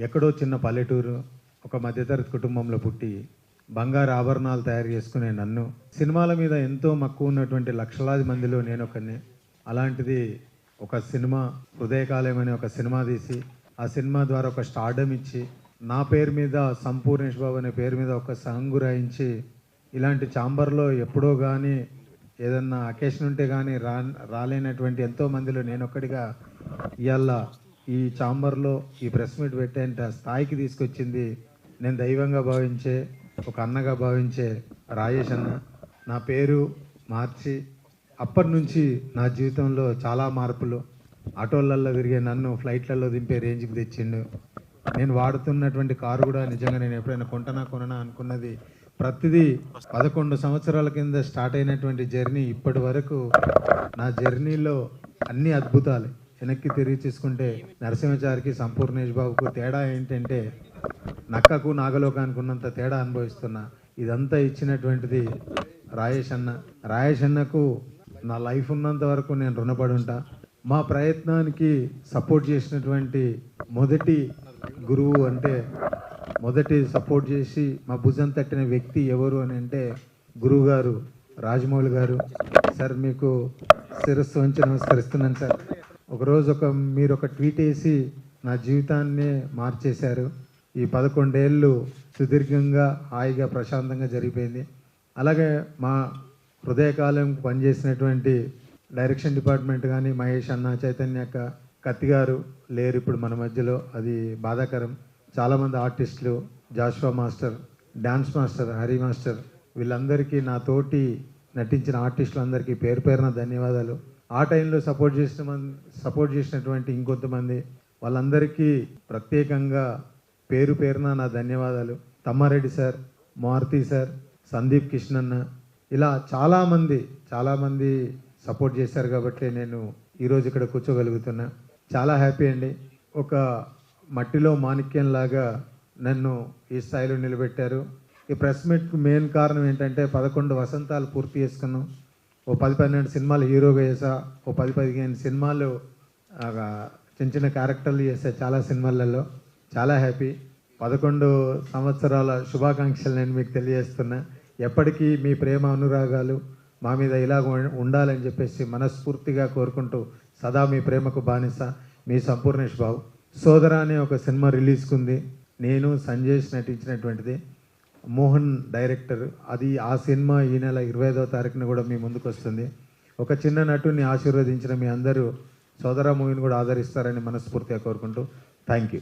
ఎక్కడో చిన్న పల్లెటూరు ఒక మధ్యతరగతి కుటుంబంలో పుట్టి బంగారు ఆభరణాలు తయారు చేసుకునే నన్ను. సినిమాల మీద ఎంతో మక్కువ ఉన్నటువంటి లక్షలాది మందిలో నేను ఒకరిని అలాంటిది ఒక సినిమా హృదయకాలయం అనే ఒక సినిమా తీసి ఆ సినిమా ద్వారా ఒక స్టార్డమ్ ఇచ్చి నా పేరు మీద సంపూర్ణేష్ బాబు అనే పేరు మీద ఒక సాంగ్ రాయించి ఇలాంటి చాంబర్లో ఎప్పుడో కానీ ఏదన్నా అకేషన్ ఉంటే కానీ రా రాలేనటువంటి ఎంతో మందిలో నేనొక్కడిగా ఇవాళ ఈ చాంబర్లో ఈ ప్రెస్ మీట్ పెట్టేంత స్థాయికి తీసుకొచ్చింది నేను దైవంగా భావించే ఒక అన్నగా భావించే రాజేష్ అన్న. నా పేరు మార్చి. అప్పటి నుంచి నా జీవితంలో చాలా మార్పులు. ఆటోలలో తిరిగే నన్ను ఫ్లైట్లలో దింపే రేంజ్కి తెచ్చిండు. నేను వాడుతున్నటువంటి కారు కూడా నిజంగా నేను ఎప్పుడైనా కొంటనా కొననా అనుకున్నది ప్రతిదీ పదకొండు సంవత్సరాల కింద స్టార్ట్ అయినటువంటి జర్నీ ఇప్పటి వరకు నా జర్నీలో అన్ని అద్భుతాలు. వెనక్కి తిరిగి చూసుకుంటే నరసింహచారికి సంపూర్ణేష్ బాబుకు తేడా ఏంటంటే నక్కకు నాగలోకానికి ఉన్నంత తేడా అనుభవిస్తున్నా ఇదంతా ఇచ్చినటువంటిది రాయేష్ అన్న. రాయేష్ అన్నకు నా లైఫ్ ఉన్నంత వరకు నేను రుణపడి ఉంటా. మా ప్రయత్నానికి సపోర్ట్ చేసినటువంటి మొదటి గురువు అంటే మొదటి సపోర్ట్ చేసి మా భుజం తట్టిన వ్యక్తి ఎవరు అని అంటే గురువు గారు రాజమౌళి గారు. సార్ మీకు శిరస్సు వంచి నమస్కరిస్తున్నాను సార్. ఒకరోజు ఒక మీరు ఒక ట్వీట్ వేసి నా జీవితాన్నే మార్చేశారు. ఈ పదకొండేళ్ళు సుదీర్ఘంగా హాయిగా ప్రశాంతంగా జరిగిపోయింది. అలాగే మా హృదయకాలం పనిచేసినటువంటి డైరెక్షన్ డిపార్ట్మెంట్ కానీ మహేష్ అన్న చైతన్య అక్క కత్తి గారు లేరు ఇప్పుడు మన మధ్యలో. అది బాధాకరం. చాలామంది ఆర్టిస్టులు Joshua master dance master Hari master వీళ్ళందరికీ నా తోటి నటించిన ఆర్టిస్టులందరికీ పేరు పేరున ధన్యవాదాలు. ఆ టైంలో సపోర్ట్ చేసిన సపోర్ట్ చేసినటువంటి ఇంకొంతమంది వాళ్ళందరికీ ప్రత్యేకంగా పేరు పేరున నా ధన్యవాదాలు. తమ్మారెడ్డి సార్ మారుతి సార్ సందీప్ కృష్ణన్న ఇలా చాలామంది చాలామంది సపోర్ట్ చేశారు కాబట్టి నేను ఈరోజు ఇక్కడ కూర్చోగలుగుతున్నా. చాలా హ్యాపీ అండి. ఒక మట్టిలో మాణిక్యంలాగా నన్ను ఈ స్థాయిలో నిలబెట్టారు. ఈ ప్రెస్ మీట్కు మెయిన్ కారణం ఏంటంటే పదకొండు వసంతాలు పూర్తి చేసుకున్నాం. ఓ పది పన్నెండు సినిమాలు హీరోగా చేసా ఓ పది పదిహేను సినిమాలు చిన్న చిన్న క్యారెక్టర్లు చేసా చాలా సినిమాలలో. చాలా హ్యాపీ. పదకొండు సంవత్సరాల శుభాకాంక్షలు నేను మీకు తెలియజేస్తున్నా. ఎప్పటికీ మీ ప్రేమ అనురాగాలు మా మీద ఇలాగ ఉండాలని చెప్పేసి మనస్ఫూర్తిగా కోరుకుంటూ సదా మీ ప్రేమకు బానిస మీ సంపూర్ణేష్ బాబు. సోదర అనే ఒక సినిమా రిలీజ్కుంది. నేను సంజేష్ నటించినటువంటిది. మోహన్ డైరెక్టర్ అది ఆ సినిమా ఈ నెల ఇరవై ఐదవ తారీఖున కూడా మీ ముందుకు వస్తుంది. ఒక చిన్న నటుని ఆశీర్వదించిన మీ అందరూ సోదరా మూవీని కూడా ఆదరిస్తారని మనస్ఫూర్తిగా కోరుకుంటూ థ్యాంక్ యూ